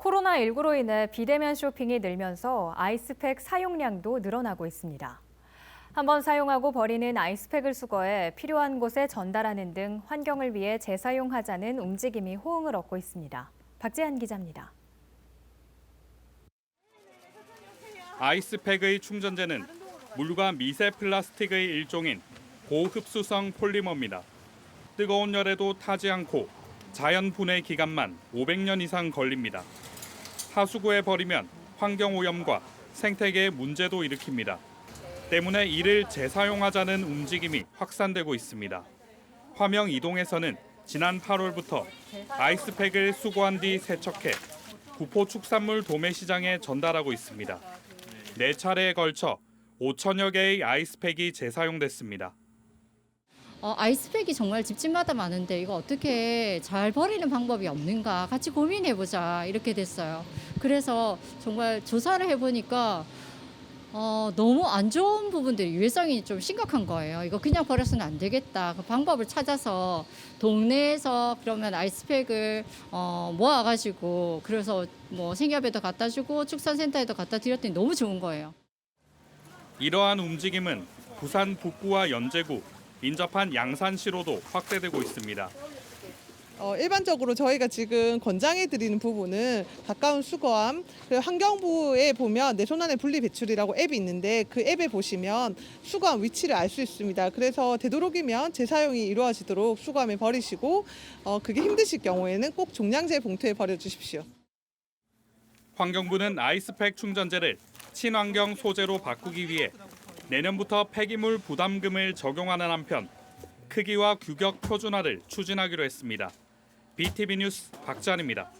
코로나19로 인해 비대면 쇼핑이 늘면서 아이스팩 사용량도 늘어나고 있습니다. 한번 사용하고 버리는 아이스팩을 수거해 필요한 곳에 전달하는 등 환경을 위해 재사용하자는 움직임이 호응을 얻고 있습니다. 박재한 기자입니다. 아이스팩의 충전재는 물과 미세 플라스틱의 일종인 고흡수성 폴리머입니다. 뜨거운 열에도 타지 않고 자연 분해 기간만 500년 이상 걸립니다. 하수구에 버리면 환경 오염과 생태계에 문제도 일으킵니다. 때문에 이를 재사용하자는 움직임이 확산되고 있습니다. 화명 이동에서는 지난 8월부터 아이스팩을 수거한 뒤 세척해 구포 축산물 도매 시장에 전달하고 있습니다. 네 차례에 걸쳐 5천여 개의 아이스팩이 재사용됐습니다. 어, 아이스팩이 정말 집집마다 많은데 이거 어떻게 잘 버리는 방법이 없는가 같이 고민해보자 이렇게 됐어요. 그래서 정말 조사를 해보니까 어, 너무 안 좋은 부분들이 유해성이 좀 심각한 거예요. 이거 그냥 버려서는 안 되겠다. 그 방법을 찾아서 동네에서 그러면 아이스팩을 어, 모아가지고 그래서 뭐 생협에도 갖다 주고 축산센터에도 갖다 드렸더니 너무 좋은 거예요. 이러한 움직임은 부산 북구와 연제구, 인접한 양산시로도 확대되고 있습니다. 어, 일반적으로 저희가 지금 권장해 드리는 부분은 가까운 수거함 그리고 환경부에 보면 내 손안의 분리 배출이라고 앱이 있는데 그 앱에 보시면 수거함 위치를 알 수 있습니다. 그래서 되도록이면 재사용이 이루어지도록 수거함에 버리시고 어, 그게 힘드실 경우에는 꼭 종량제 봉투에 버려 주십시오. 환경부는 아이스팩 충전재를 친환경 소재로 바꾸기 위해 내년부터 폐기물 부담금을 적용하는 한편 크기와 규격 표준화를 추진하기로 했습니다. BTV 뉴스 박찬입니다.